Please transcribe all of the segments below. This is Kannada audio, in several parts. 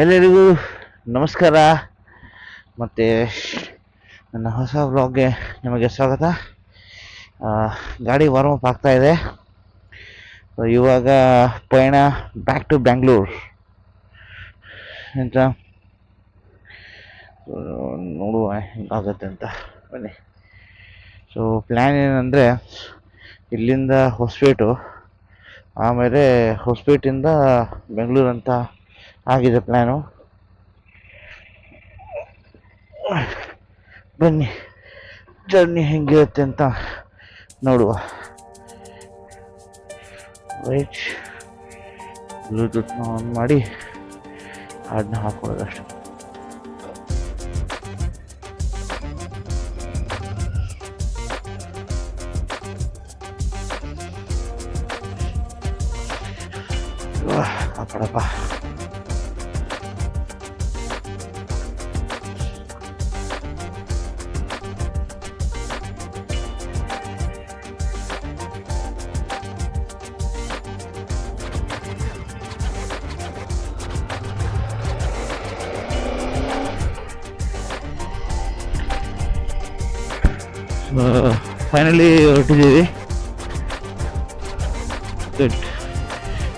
ಎಲ್ಲರಿಗೂ ನಮಸ್ಕಾರ. ಮತ್ತು ನನ್ನ ಹೊಸ ವ್ಲಾಗ್ಗೆ ನಿಮಗೆ ಸ್ವಾಗತ. ಗಾಡಿ ವಾರ್ಮ್ ಅಪ್ ಆಗ್ತಾ ಇದೆ. ಇವಾಗ ಪಯಣ ಬ್ಯಾಕ್ ಟು ಬ್ಯಾಂಗ್ಳೂರು ಅಂತ ನೋಡುವ ಹೆಂಗಾಗತ್ತೆ ಅಂತ. ಬನ್ನಿ. ಸೊ ಪ್ಲ್ಯಾನ್ ಏನಂದರೆ ಇಲ್ಲಿಂದ ಹೊಸಪೇಟು, ಆಮೇಲೆ ಹೊಸಪೇಟಿಂದ ಬೆಂಗಳೂರು ಅಂತ ಆಗಿದೆ ಪ್ಲ್ಯಾನು ಬನ್ನಿ ಜರ್ನಿ ಹೆಂಗಿರುತ್ತೆ ಅಂತ ನೋಡುವ. ವೈಟ್ ಬ್ಲೂಟೂತ್ನ ಆನ್ ಮಾಡಿ ಅದನ್ನ ಹಾಕೊಳ್ಳೋದು ಅಷ್ಟೆ ಫೈನಲಿ ಹೊರಟಿದ್ದೀವಿ.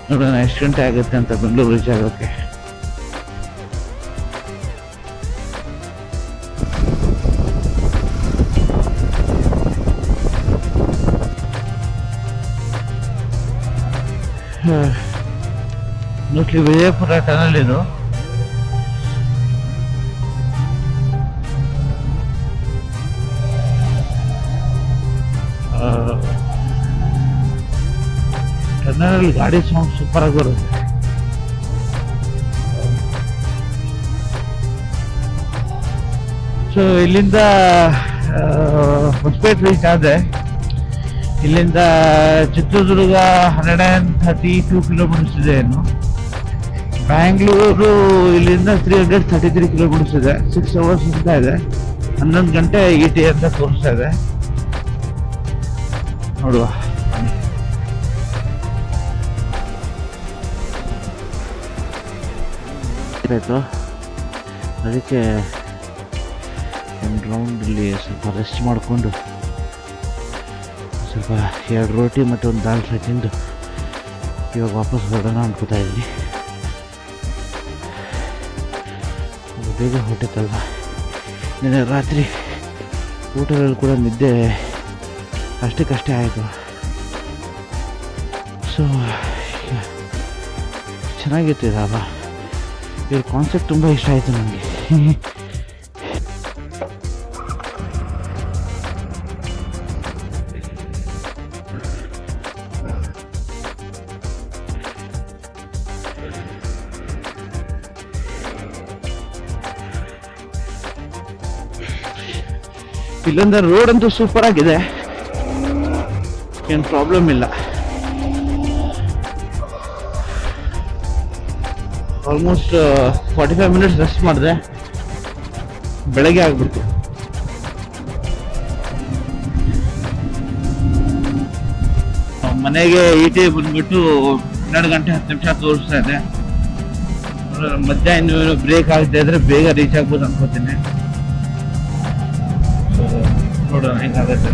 ನೋಡೋಣ ಎಷ್ಟು ಗಂಟೆ ಆಗುತ್ತೆ ಅಂತ ಬೆಂಗಳೂರು ರೀಚ್ ಆಗೋಕ್ಕೆ ಮೋಸ್ಟ್ಲಿ ವಿಜಯಪುರ ಟನಲ್ ಇದು. ಟನಲಲ್ಲಿ ಗಾಡಿ ಸೌಂಡ್ ಸೂಪರ್ ಆಗಿ ಬರುತ್ತೆ. ಸೊ ಇಲ್ಲಿಂದ ಹೊಸಪೇಟೆ ರೀಚ್ ಆದರೆ, ಇಲ್ಲಿಂದ Chitradurga hundred and thirty two kilometres ಇದೆ ಏನು ಬ್ಯಾಂಗ್ಳೂರು ಇಲ್ಲಿಂದ three hundred thirty three kilometres ಇದೆ. ಸಿಕ್ಸ್ ಅವರ್ಸ್ ಅಂತ ಇದೆ. ಹನ್ನೊಂದು ಗಂಟೆ ಇ ಟಿ ಅಂತ ತೋರಿಸ್ತಾ ಇದೆ. ನೋಡುವ. ಅದಕ್ಕೆ ಒಂದು ರೌಂಡಲ್ಲಿ ಸ್ವಲ್ಪ ರೆಸ್ಟ್ ಮಾಡಿಕೊಂಡು ಸ್ವಲ್ಪ ಎರಡು ರೋಟಿ ಮತ್ತು ಒಂದು ದಾಲ್ ಫ್ರೈ ತಿಂದು ಇವಾಗ ವಾಪಸ್ ಹೊರಡೋಣ ಅನ್ಕೋತಾ ಇದ್ದೀನಿ. ಬೇಗ ಹೊಟ್ಟೆತಲ್ವ ನಿನ್ನೆ ರಾತ್ರಿ ಊಟದಲ್ಲಿ ಕೂಡ ನಿದ್ದೆ ಅಷ್ಟಕ್ಕಷ್ಟೇ ಆಯಿತು. ಸೊ ಚೆನ್ನಾಗಿತ್ತು ಇದಾವ ಇವ್ರ ಕಾನ್ಸೆಪ್ಟ್ ತುಂಬ ಇಷ್ಟ ಆಯಿತು ನನಗೆ ಇಲ್ಲೊಂದು ರೋಡ್ ಅಂತೂ ಸೂಪರ್ ಆಗಿದೆ. ಏನು ಪ್ರಾಬ್ಲಮ್ ಇಲ್ಲ. Almost forty five minutes rest ಮಾಡಿದೆ. ಬೆಳಗ್ಗೆ ಆಗ್ಬಿಡ್ತು. ಮನೆಗೆ ಈ ಟಿ ಬಂದ್ಬಿಟ್ಟು ಹನ್ನೆರಡು ಗಂಟೆ ಹತ್ತು ನಿಮಿಷ ತೋರಿಸ್ತಾ ಇದೆ. ಮಧ್ಯಾಹ್ನ ಇನ್ನೂ ಬ್ರೇಕ್ ಆಗದೆ ಇದ್ರೆ ಬೇಗ ರೀಚ್ ಆಗ್ಬೋದು ಅನ್ಕೋತೀನಿ. ನೋಡೋಣ, ಹೆಂಗಾಗುತ್ತೆ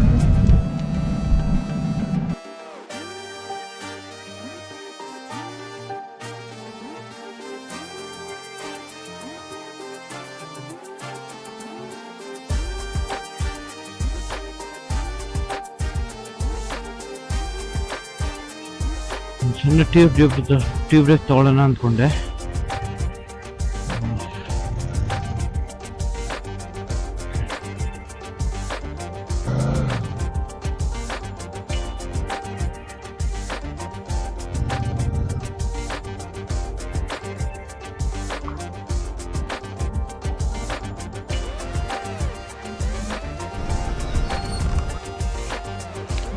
ಸಣ್ಣ ಟ್ಯೂಬ್ ಟ್ಯೂಬ್ ಟ್ಯೂಬ್ ಬ್ರೇಕ್ ತಗೊಳ್ಳೋಣ ಅಂದ್ಕೊಂಡೆ.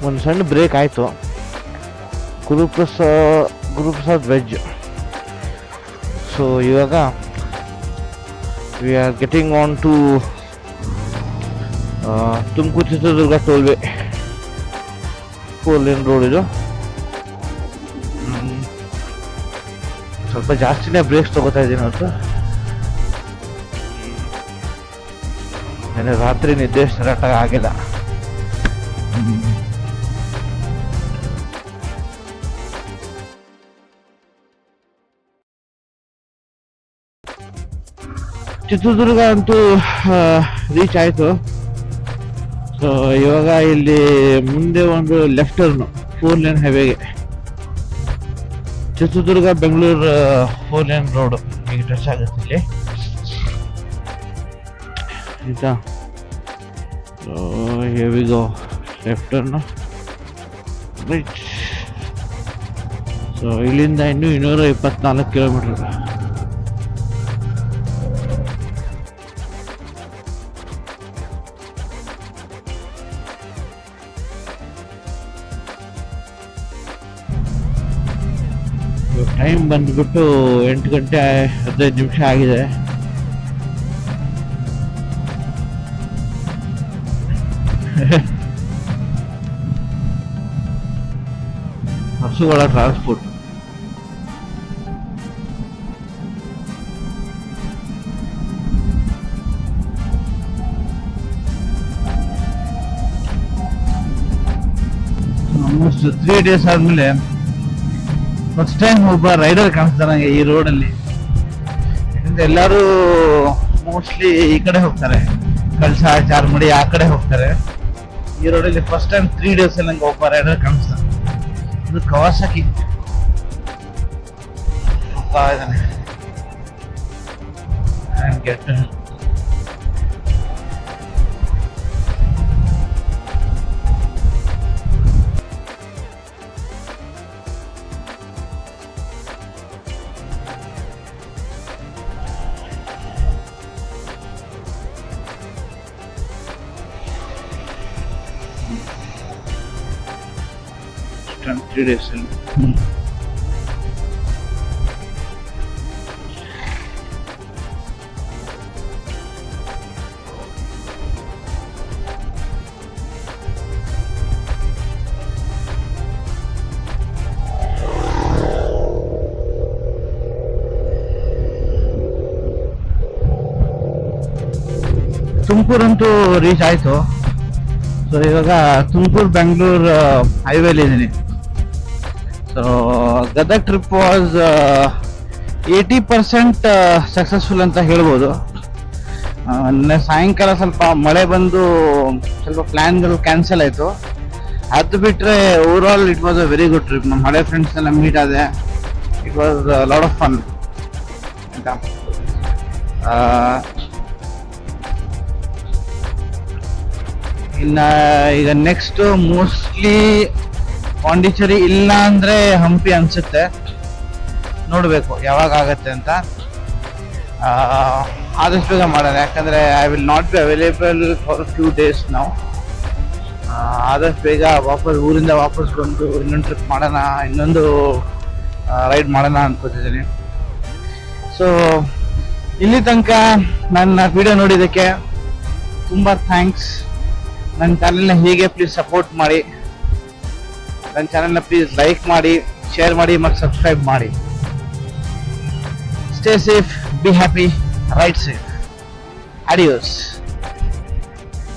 ಒಂದು ಸಣ್ಣ ಬ್ರೇಕ್ ಆಯಿತು. Guru Prasad veg so इवग we are getting on to Tumkur Chitradurga tollway four lane road स्वल्प जास्त ब्रेक्स तक ನಿನ್ನೆ रात्रि ನಿದ್ದೆ ಸರಟ ಆಗಿಲ್ಲ ಚಿತ್ರದುರ್ಗ ಅಂತೂ ರೀಚ್ ಆಯಿತು. ಸೊ ಇವಾಗ ಇಲ್ಲಿ ಮುಂದೆ ಒಂದು left turn four line ಹೈವೇಗೆ Chitradurga Bengaluru four lane road ಈಗ ಟಚ್ ಆಗುತ್ತೆ ಇಲ್ಲಿ. ಆಯಿತಾ? ಸೊ ಹೇವಿಗೋ ಲೆಫ್ಟ್ ಟರ್ನು ರೈಟ್ ಸೊ ಇಲ್ಲಿಂದ ಇನ್ನೂ ಇನ್ನೂರ ಇಪ್ಪತ್ನಾಲ್ಕು ಕಿಲೋಮೀಟರ್ ಟೈಮ್ ಬಂದ್ಬಿಟ್ಟು ಎಂಟು ಗಂಟೆ ಹದಿನೈದು ನಿಮಿಷ ಆಗಿದೆ. ಹಸುಗಳ ಟ್ರಾನ್ಸ್ಪೋರ್ಟ್ ಆಲ್ಮೋಸ್ಟ್ ತ್ರೀ ಡೇಸ್ ಆದ್ಮೇಲೆ ಫಸ್ಟ್ ಟೈಮ್ ಒಬ್ಬ ರೈಡರ್ ಕಾಣಿಸ್ತಾರಂಗೆ ಈ ರೋಡಲ್ಲಿ ಯಾಕಂದ್ರೆ ಎಲ್ಲರೂ ಮೋಸ್ಟ್ಲಿ ಈ ಕಡೆ ಹೋಗ್ತಾರೆ. ಕಳ್ಸ, ಚಾರ್ಮಡಿ ಆ ಕಡೆ ಹೋಗ್ತಾರೆ. ಈ ರೋಡಲ್ಲಿ ಫಸ್ಟ್ ಟೈಮ್ ತ್ರೀ ಡೇಸ್ ಅಲ್ಲಿ ನಂಗೆ ಒಬ್ಬ ರೈಡರ್ ಕಾಣಿಸ್ತಾನೆ ಇದು ಕವಾಸಕಿ ಹೋಗ್ತಾ ತ್ರೀ ಡೇಸ್ ಅಲ್ಲಿ ತುಮಕೂರಂತೂ ರೀಚ್ ಆಯ್ತು ಸೊ ಇವಾಗ ತುಮಕೂರು ಬೆಂಗಳೂರು ಹೈವೇಲಿ ಇದ್ದೀನಿ so Gadag trip was eighty percent successful ಅಂತ ಹೇಳ್ಬೋದು. ಸಾಯಂಕಾಲ ಸ್ವಲ್ಪ ಮಳೆ ಬಂದು ಸ್ವಲ್ಪ ಪ್ಲ್ಯಾನ್ಗಳು ಕ್ಯಾನ್ಸಲ್ ಆಯಿತು. ಅದು ಬಿಟ್ಟರೆ over all it was a very good trip ನಮ್ಮ ಹಳೆ ಫ್ರೆಂಡ್ಸ್ ಎಲ್ಲ ಮೀಟ್ ಆದೆ. It was lot of fun ಆಯಿತಾ? ಇನ್ನು ಈಗ ನೆಕ್ಸ್ಟು ಮೋಸ್ಟ್ಲಿ ಪಾಂಡಿಚೇರಿ ಇಲ್ಲ ಅಂದ್ರೆ ಹಂಪಿ ಅನ್ಸುತ್ತೆ. ನೋಡಬೇಕು, ಯಾವಾಗ ಆಗತ್ತೆ ಅಂತ. ಆದಷ್ಟು ಬೇಗ ಮಾಡೋಣ. ಯಾಕಂದ್ರೆ I will not be available for few days ನಾವು ಆದಷ್ಟು ಬೇಗ ವಾಪಸ್, ಊರಿಂದ ವಾಪಸ್ ಬಂದು ಇನ್ನೊಂದು ಟ್ರಿಪ್ ಮಾಡೋಣ, ಇನ್ನೊಂದು ರೈಡ್ ಮಾಡೋಣ ಅನ್ಕೋತಿದ್ದೀನಿ. ಸೊ ಇಲ್ಲಿ ತನಕ ನನ್ನ ವಿಡಿಯೋ ನೋಡಿದ್ದಕ್ಕೆ ತುಂಬ ಥ್ಯಾಂಕ್ಸ್ ನನ್ನ ಚಾನೆಲ್ನ ಹೀಗೆ ಪ್ಲೀಸ್ ಸಪೋರ್ಟ್ ಮಾಡಿ. ನನ್ನ ಚಾನೆಲ್ನ ಪ್ಲೀಸ್ ಲೈಕ್ ಮಾಡಿ ಶೇರ್ ಮಾಡಿ ಮತ್ತು ಸಬ್ಸ್ಕ್ರೈಬ್ ಮಾಡಿ. Stay safe be happy right safe ಅಡಿಯೋಸ್